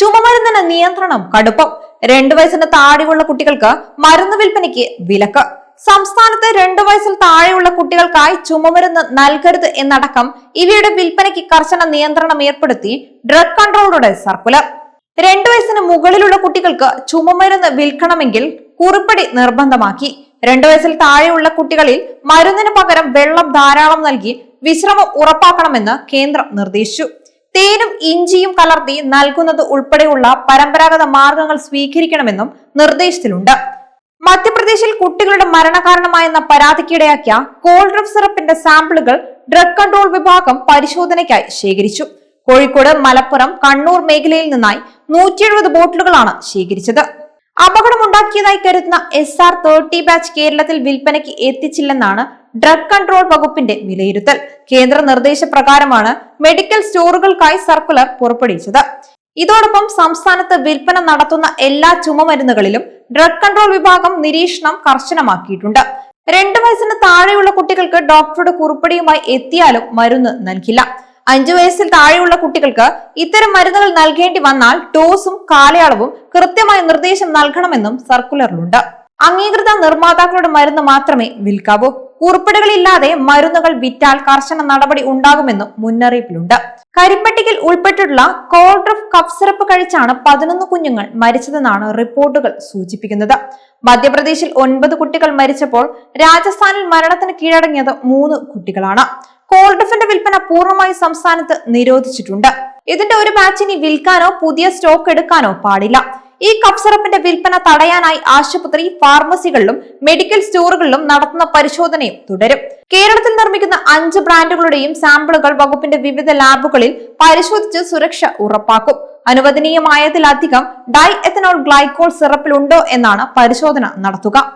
ചുമമരുന്നിന് നിയന്ത്രണം കടുപ്പം. രണ്ടു വയസ്സിന് താഴെയുള്ള കുട്ടികൾക്ക് മരുന്ന് വിൽപ്പനയ്ക്ക് വിലക്ക്. സംസ്ഥാനത്തെ രണ്ടു വയസ്സിൽ താഴെയുള്ള കുട്ടികൾക്കായി ചുമമരുന്ന് നൽകരുത് എന്നടക്കം ഇവയുടെ വിൽപ്പനയ്ക്ക് കർശന നിയന്ത്രണം ഏർപ്പെടുത്തി ഡ്രഗ് കൺട്രോളറുടെ സർക്കുലർ. രണ്ടു വയസ്സിന് മുകളിലുള്ള കുട്ടികൾക്ക് ചുമമരുന്ന് വിൽക്കണമെങ്കിൽ കുറിപ്പടി നിർബന്ധമാക്കി. രണ്ടു വയസ്സിൽ താഴെയുള്ള കുട്ടികളിൽ മരുന്നിന് പകരം വെള്ളം ധാരാളം നൽകി വിശ്രമം ഉറപ്പാക്കണമെന്ന് കേന്ദ്രം നിർദ്ദേശിച്ചു. തേനും ഇഞ്ചിയും കലർത്തി നൽകുന്നത് ഉൾപ്പെടെയുള്ള പരമ്പരാഗത മാർഗങ്ങൾ സ്വീകരിക്കണമെന്നും നിർദ്ദേശത്തിലുണ്ട്. മധ്യപ്രദേശിൽ കുട്ടികളുടെ മരണകാരണമായെന്ന പരാതിക്കിടയാക്കിയ കോൾഡ് കോൾഡ്രഫ് സിറപ്പിന്റെ സാമ്പിളുകൾ ഡ്രഗ് കൺട്രോൾ വിഭാഗം പരിശോധനയ്ക്കായി ശേഖരിച്ചു. കോഴിക്കോട് മലപ്പുറം കണ്ണൂർ മേഖലയിൽ നിന്നായി നൂറ്റി എഴുപത് ബോട്ടിലുകളാണ് ശേഖരിച്ചത്. അപകടമുണ്ടാക്കിയതായി കരുതുന്ന എസ് ആർ തേർട്ടി ബാച്ച് കേരളത്തിൽ വിൽപ്പനയ്ക്ക് എത്തിച്ചില്ലെന്നാണ് ഡ്രഗ് കൺട്രോൾ വകുപ്പിന്റെ വിലയിരുത്തൽ. കേന്ദ്ര നിർദ്ദേശപ്രകാരമാണ് മെഡിക്കൽ സ്റ്റോറുകൾക്കായി സർക്കുലർ പുറപ്പെടുവിച്ചത്. ഇതോടൊപ്പം സംസ്ഥാനത്ത് വിൽപ്പന നടത്തുന്ന എല്ലാ ചുമമരുന്നുകളിലും ഡ്രഗ് കൺട്രോൾ വിഭാഗം നിരീക്ഷണം കർശനമാക്കിയിട്ടുണ്ട്. രണ്ടു വയസ്സിന് താഴെയുള്ള കുട്ടികൾക്ക് ഡോക്ടറുടെ കുറിപ്പടിയുമായി എത്തിയാലും മരുന്ന് നൽകില്ല. അഞ്ചു വയസ്സിൽ താഴെയുള്ള കുട്ടികൾക്ക് ഇത്തരം മരുന്നുകൾ നൽകേണ്ടി വന്നാൽ ഡോസും കാലയളവും കൃത്യമായ നിർദ്ദേശം നൽകണമെന്നും സർക്കുലറിലുണ്ട്. അംഗീകൃത നിർമ്മാതാക്കളുടെ മരുന്ന് മാത്രമേ വിൽക്കാവൂ. കുറിപ്പടികളില്ലാതെ മരുന്നുകൾ വിറ്റാൽ കർശന നടപടി ഉണ്ടാകുമെന്നും മുന്നറിയിപ്പിലുണ്ട്. കരിമ്പട്ടികയിൽ ഉൾപ്പെട്ടിട്ടുള്ള കോൾഡ്രഫ് കഫ് സിറപ്പ് കഴിച്ചാണ് പതിനൊന്ന് കുഞ്ഞുങ്ങൾ മരിച്ചതെന്നാണ് റിപ്പോർട്ടുകൾ സൂചിപ്പിക്കുന്നത്. മധ്യപ്രദേശിൽ ഒൻപത് കുട്ടികൾ മരിച്ചപ്പോൾ രാജസ്ഥാനിൽ മരണത്തിന് കീഴടങ്ങിയത് മൂന്ന് കുട്ടികളാണ്. കോൾഡഫിന്റെ വിൽപ്പന പൂർണമായി സംസ്ഥാനത്ത് നിരോധിച്ചിട്ടുണ്ട്. ഇതിന്റെ ഒരു ബാച്ച് ഇനി വിൽക്കാനോ പുതിയ സ്റ്റോക്ക് എടുക്കാനോ പാടില്ല. ഈ കഫ് സിറപ്പിന്റെ വിൽപ്പന തടയാനായി ആശുപത്രി ഫാർമസികളിലും മെഡിക്കൽ സ്റ്റോറുകളിലും നടത്തുന്ന പരിശോധനയും തുടരും. കേരളത്തിൽ നിർമ്മിക്കുന്ന അഞ്ച് ബ്രാൻഡുകളുടെയും സാമ്പിളുകൾ വകുപ്പിന്റെ വിവിധ ലാബുകളിൽ പരിശോധിച്ച് സുരക്ഷ ഉറപ്പാക്കും. അനുവദനീയമായതിലധികം ഡൈ എത്തനോൾ ഗ്ലൈക്കോൾ സിറപ്പിലുണ്ടോ എന്നാണ് പരിശോധന നടത്തുക.